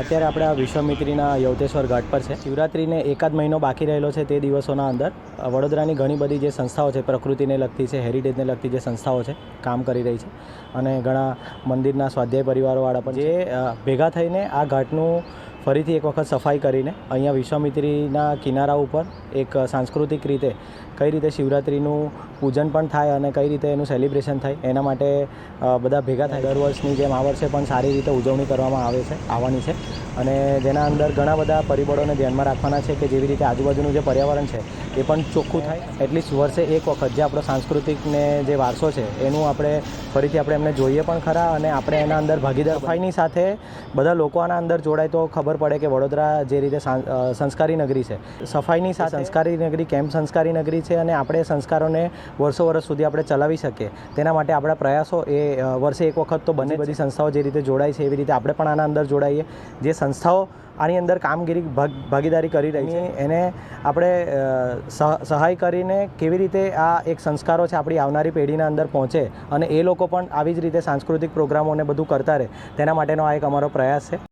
અત્યારે આપણે આ વિશ્વામિત્રીના યવતેશ્વર ઘાટ પર છે. શિવરાત્રિને એકાદ મહિનો બાકી રહેલો છે તે દિવસોના અંદર. વડોદરાની ઘણી બધી જે સંસ્થાઓ છે, પ્રકૃતિને લગતી છે, હેરિટેજને લગતી જે સંસ્થાઓ છે, કામ કરી રહી છે. અને ઘણા મંદિરના સ્વાધ્યાય પરિવારોવાળા પણ જે ભેગા થઈને આ ઘાટનું ફરીથી એક વખત સફાઈ કરીને અહીંયા વિશ્વામિત્રીના કિનારા ઉપર એક સાંસ્કૃતિક રીતે કઈ રીતે શિવરાત્રિનું પૂજન પણ થાય અને કઈ રીતે એનું સેલિબ્રેશન થાય, એના માટે બધા ભેગા થાય. દર વર્ષની જેમ આ વર્ષે પણ સારી રીતે ઉજવણી કરવામાં આવે છે, આવવાની છે. અને જેના અંદર ઘણા બધા પરિબળોને ધ્યાનમાં રાખવાના છે કે જેવી રીતે આજુબાજુનું જે પર્યાવરણ છે, એ પણ ચોખ્ખું થાય. એટલીસ્ટ વર્ષે એક વખત જે આપણો સાંસ્કૃતિકને જે વારસો છે, એનું આપણે ફરીથી આપણે એમને જોઈએ પણ ખરા અને આપણે એના અંદર ભાગીદાર સફાઈની સાથે બધા લોકો આના અંદર જોડાય તો ખબર પડે કે વડોદરા જે રીતે સંસ્કારી નગરી છે. સફાઈની સાથે સંસ્કારી નગરી કેમ સંસ્કારી નગરી છે અને આપણે સંસ્કારોને વર્ષો વર્ષ સુધી આપણે ચલાવી શકીએ? તેના માટે આપણા પ્રયાસો એ વર્ષે એક વખત તો બંને બધી સંસ્થાઓ જે રીતે જોડાય છે એવી રીતે આપણે પણ આના અંદર જોડાઈએ. જે સંસ્થાઓ આની અંદર કામગીરી ભાગ ભાગીદારી કરી રહી છે એને આપણે સહાય કરીને કેવી રીતે આ એક સંસ્કારો છે આપણી આવનારી પેઢીના અંદર પહોંચે અને એ લોકો પણ આવી જ રીતે સાંસ્કૃતિક પ્રોગ્રામોને બધું કરતા રહે. તેના માટેનો આ એક અમારો પ્રયાસ છે.